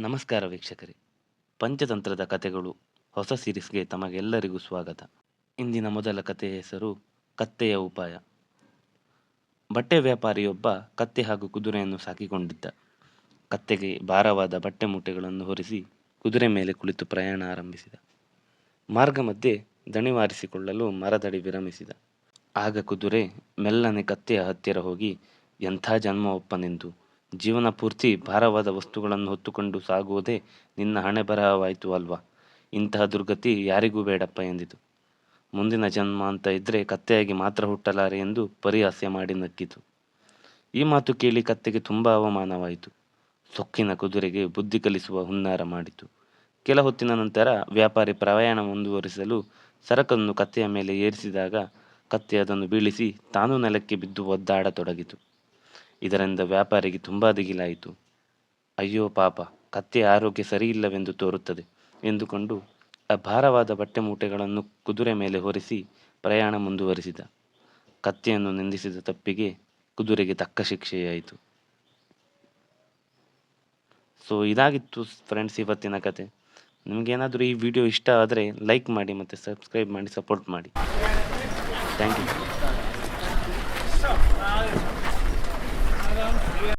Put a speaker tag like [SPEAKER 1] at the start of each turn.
[SPEAKER 1] ನಮಸ್ಕಾರ ವೀಕ್ಷಕರೇ. ಪಂಚತಂತ್ರದ ಕಥೆಗಳು ಹೊಸ ಸಿರೀಸ್ಗೆ ತಮಗೆಲ್ಲರಿಗೂ ಸ್ವಾಗತ. ಇಂದಿನ ಮೊದಲ ಕಥೆಯ ಹೆಸರು ಕತ್ತೆಯ ಉಪಾಯ. ಬಟ್ಟೆ ವ್ಯಾಪಾರಿಯೊಬ್ಬ ಕತ್ತೆ ಹಾಗೂ ಕುದುರೆಯನ್ನು ಸಾಕಿಕೊಂಡಿದ್ದ. ಕತ್ತೆಗೆ ಭಾರವಾದ ಬಟ್ಟೆ ಮೂಟೆಗಳನ್ನು ಹೊರಿಸಿ ಕುದುರೆ ಮೇಲೆ ಕುಳಿತು ಪ್ರಯಾಣ ಆರಂಭಿಸಿದ. ಮಾರ್ಗ ಮಧ್ಯೆ ದಣಿವಾರಿಸಿಕೊಳ್ಳಲು ಮರದಡಿ ವಿರಮಿಸಿದ. ಆಗ ಕುದುರೆ ಮೆಲ್ಲನೆ ಕತ್ತೆಯ ಹತ್ತಿರ ಹೋಗಿ ಎಂಥ ಜನ್ಮ ಒಪ್ಪನೆಂದು ಜೀವನ ಪೂರ್ತಿ ಭಾರವಾದ ವಸ್ತುಗಳನ್ನು ಹೊತ್ತುಕೊಂಡು ಸಾಗುವುದೇ ನಿನ್ನ ಹಣೆ ಬರಹವಾಯಿತು ಅಲ್ವಾ? ಇಂತಹ ದುರ್ಗತಿ ಯಾರಿಗೂ ಬೇಡಪ್ಪ ಎಂದಿತು. ಮುಂದಿನ ಜನ್ಮ ಅಂತ ಇದ್ರೆ ಕತ್ತೆಯಾಗಿ ಮಾತ್ರ ಹುಟ್ಟಲಾರೆ ಎಂದು ಪರಿಹಾಸ್ಯ ಮಾಡಿ ನಕ್ಕಿತು. ಈ ಮಾತು ಕೇಳಿ ಕತ್ತೆಗೆ ತುಂಬ ಅವಮಾನವಾಯಿತು. ಸೊಕ್ಕಿನ ಕುದುರೆಗೆ ಬುದ್ಧಿ ಕಲಿಸುವ ಹುನ್ನಾರ ಮಾಡಿತು. ಕೆಲ ಹೊತ್ತಿನ ನಂತರ ವ್ಯಾಪಾರಿ ಪ್ರಯಾಣ ಮುಂದುವರಿಸಲು ಸರಕನ್ನು ಕತ್ತೆಯ ಮೇಲೆ ಏರಿಸಿದಾಗ ಕತ್ತೆ ಅದನ್ನು ಬೀಳಿಸಿ ತಾನು ನೆಲಕ್ಕೆ ಬಿದ್ದು ಒದ್ದಾಡತೊಡಗಿತು. ಇದರಿಂದ ವ್ಯಾಪಾರಿಗೆ ತುಂಬಾ ದಿಗಿಲಾಯಿತು. ಅಯ್ಯೋ ಪಾಪ, ಕತ್ತೆ ಆರೋಗ್ಯ ಸರಿಯಿಲ್ಲವೆಂದು ತೋರುತ್ತದೆ ಎಂದುಕೊಂಡು ಆ ಭಾರವಾದ ಬಟ್ಟೆ ಮೂಟೆಗಳನ್ನು ಕುದುರೆ ಮೇಲೆ ಹೊರಿಸಿ ಪ್ರಯಾಣ ಮುಂದುವರಿಸಿದ. ಕತ್ತೆಯನ್ನು ನಿಂದಿಸಿದ ತಪ್ಪಿಗೆ ಕುದುರೆಗೆ ತಕ್ಕ ಶಿಕ್ಷೆಯಾಯಿತು. ಸೊ ಇದಾಗಿತ್ತು ಫ್ರೆಂಡ್ಸ್ ಇವತ್ತಿನ ಕತೆ. ನಿಮಗೇನಾದರೂ ಈ ವಿಡಿಯೋ ಇಷ್ಟ ಆದರೆ ಲೈಕ್ ಮಾಡಿ ಮತ್ತು ಸಬ್ಸ್ಕ್ರೈಬ್ ಮಾಡಿ ಸಪೋರ್ಟ್ ಮಾಡಿ. Thank you